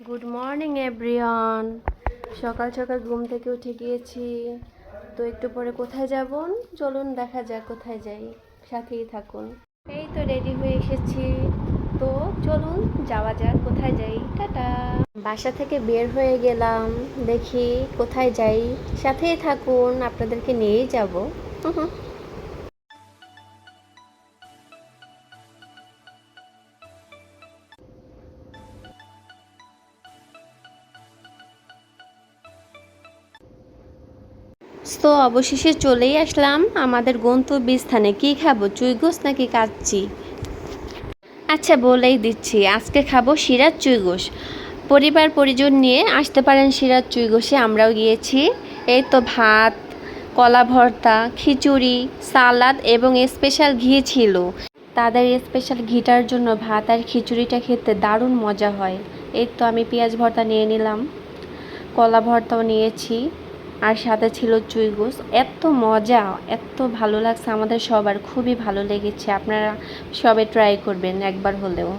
Good morning everyone সকাল সকাল ঘুম থেকে উঠে গিয়েছি। তো একটু পরে কোথায় যাব? চলুন দেখা যাক কোথায় যাই। সাথেই থাকুন। এই তো রেডি হয়ে এসেছি। তো চলুন যাওয়া যাক, কোথায় যাই। টাটা। বাসা থেকে বের হয়ে গেলাম। দেখি কোথায় যাই। সাথেই থাকুন, আপনাদেরকে নিয়েই যাব। তো অবশেষে চলেই আসলাম আমাদের গন্তব্যস্থানে। কি খাব চুইগোস নাকি কাচ্চি? আচ্ছা বলেই দিচ্ছি, আজকে খাব সিরাজ চুইগোস পরিবার, পরিজন নিয়ে আসতে পারেন সিরাজ চুইগোসে আমরাও গিয়েছি। এই তো ভাত, কলা ভর্তা, খিচুড়ি, সালাদ এবং স্পেশাল ঘি ছিল। তাদের স্পেশাল ঘিটার জন্য ভাত আর খিচুড়িটা খেতে দারুণ মজা হয়। এই তো আমি পেঁয়াজ ভর্তা নিয়ে নিলাম, কলা ভর্তাও নিয়েছি। আর সাথে ছিল চুইগুস। এত মজা, এত ভালো লাগছে আমাদের সবার, খুবই ভালো লেগেছে। আপনারা সবে ট্রাই করবেন একবার হলেও।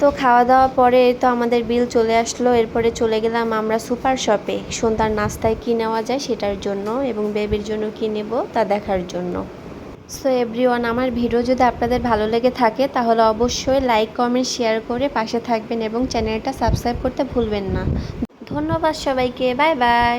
তো খাওয়া দাওয়া পরে তো আমাদের বিল চলে আসলো, এরপরে চলে গেলাম আমরা সুপার শপে। সন্ধ্যার নাস্তায় কী নেওয়া যায় সেটার জন্য এবং বেবির জন্য কী নেব তা দেখার জন্য। সো এভরিওয়ান আমার ভিডিও যদি আপনাদের ভালো লেগে থাকে, তাহলে অবশ্যই লাইক কমেন্ট শেয়ার করে পাশে থাকবেন এবং চ্যানেলটা সাবস্ক্রাইব করতে ভুলবেন না। ধন্যবাদ সবাইকে বাই বাই